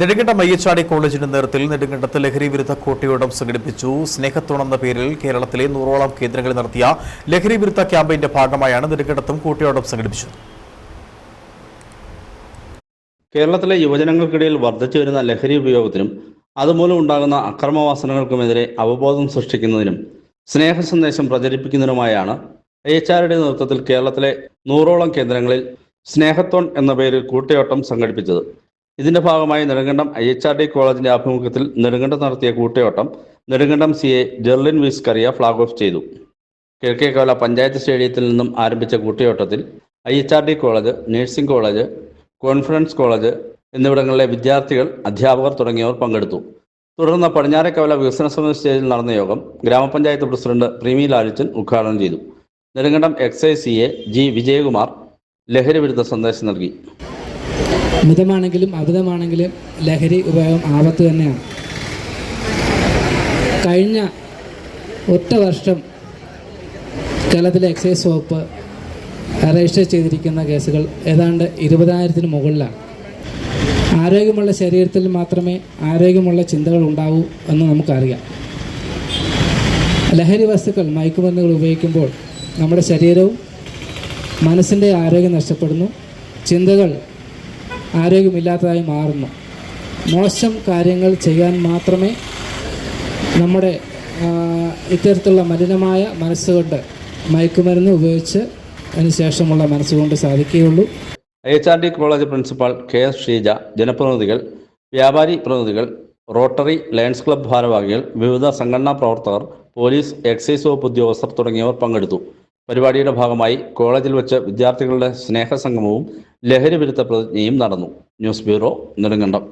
നെടുങ്കണ്ടം അയ്യച്ചാടി കോളേജിന്റെ നേതൃത്വത്തിൽ നെടുങ്കണ്ടത്ത് ലഹരി വിരുദ്ധ കൂട്ടിയോടം സംഘടിപ്പിച്ചു. സ്നേഹത്തോണം എന്ന പേരിൽ കേരളത്തിലെ നൂറോളം കേന്ദ്രങ്ങളിൽ നടത്തിയ ലഹരി വിരുദ്ധ ക്യാമ്പയിന്റെ ഭാഗമായാണ് നെടുങ്കണ്ടത്തും കൂട്ടിയോടം സംഘടിപ്പിച്ചത്. കേരളത്തിലെ യുവജനങ്ങൾക്കിടയിൽ വർദ്ധിച്ചു വരുന്ന ലഹരി ഉപയോഗത്തിനും അതുമൂലം ഉണ്ടാകുന്ന അക്രമവാസനകൾക്കുമെതിരെ അവബോധം സൃഷ്ടിക്കുന്നതിനും സ്നേഹ സന്ദേശം പ്രചരിപ്പിക്കുന്നതിനുമായാണ് എച്ച് ആറുടെ നേതൃത്വത്തിൽ കേരളത്തിലെ നൂറോളം കേന്ദ്രങ്ങളിൽ സ്നേഹത്തോൺ എന്ന പേരിൽ കൂട്ടയോട്ടം സംഘടിപ്പിച്ചത്. ഇതിന്റെ ഭാഗമായി Nedumkandam I H R D കോളേജിന്റെ ആഭിമുഖ്യത്തിൽ നെടുങ്കണ്ടം നടത്തിയ കൂട്ടയോട്ടം Nedumkandam C A Jerlin Vis Kariya flag off ചെയ്തു. കിഴക്കേക്കോല പഞ്ചായത്ത് സ്റ്റേഡിയത്തിൽ നിന്നും ആരംഭിച്ച കൂട്ടയോട്ടത്തിൽ I H R D college nursing college conference college എന്നിവിടങ്ങളിലെ വിദ്യാർത്ഥികൾ അധ്യാപകർ തുടങ്ങിയവർ പങ്കെടുത്തു. തുടർന്ന് പടിഞ്ഞാറേക്കവല വികസന സമിതി സ്റ്റേജിൽ നടന്ന യോഗം ഗ്രാമപഞ്ചായത്ത് പ്രസിഡന്റ് പ്രീമി ലാലിച്ചൻ ഉദ്ഘാടനം ചെയ്തു. Nedumkandam excise C A G Vijayakumar ലഹരി വിരുദ്ധ സന്ദേശം നൽകി. മിതമാണെങ്കിലും അമിതമാണെങ്കിലും ലഹരി ഉപയോഗം ആപത്ത് തന്നെയാണ്. കഴിഞ്ഞ ഒറ്റ വർഷം കേരളത്തിലെ എക്സൈസ് വകുപ്പ് രജിസ്റ്റർ ചെയ്തിരിക്കുന്ന കേസുകൾ ഏതാണ്ട് ഇരുപതിനായിരത്തിന് മുകളിലാണ്. ആരോഗ്യമുള്ള ശരീരത്തിൽ മാത്രമേ ആരോഗ്യമുള്ള ചിന്തകൾ ഉണ്ടാവൂ എന്ന് നമുക്കറിയാം. ലഹരി വസ്തുക്കൾ മയക്കുമരുന്നുകൾ ഉപയോഗിക്കുമ്പോൾ നമ്മുടെ ശരീരവും മനസ്സിന്റെ ആരോഗ്യം നഷ്ടപ്പെടുന്നു. ചിന്തകൾ ആരോഗ്യമില്ലാത്തതായി മാറുന്നു. മോശം കാര്യങ്ങൾ ചെയ്യാൻ മാത്രമേ നമ്മുടെ ഇത്തരത്തിലുള്ള മലിനമായ മനസ്സുകൊണ്ട് മയക്കുമരുന്ന് ഉപയോഗിച്ച് അതിനുശേഷമുള്ള മനസ്സുകൊണ്ട് സാധിക്കുകയുള്ളൂ. H R D college principal K S Sheeja ജനപ്രതിനിധികൾ വ്യാപാരി പ്രതിനിധികൾ റോട്ടറി ലയൺസ് ക്ലബ് ഭാരവാഹികൾ വിവിധ സംഘടനാ പ്രവർത്തകർ പോലീസ് എക്സൈസ് വകുപ്പ് ഉദ്യോഗസ്ഥർ തുടങ്ങിയവർ പങ്കെടുത്തു. പരിപാടിയുടെ ഭാഗമായി കോളേജിൽ വെച്ച് വിദ്യാർത്ഥികളുടെ സ്നേഹസംഗമവും ലഹരി വിരുദ്ധ പ്രതിജ്ഞയും നടന്നു. News bureau Nedumkandam.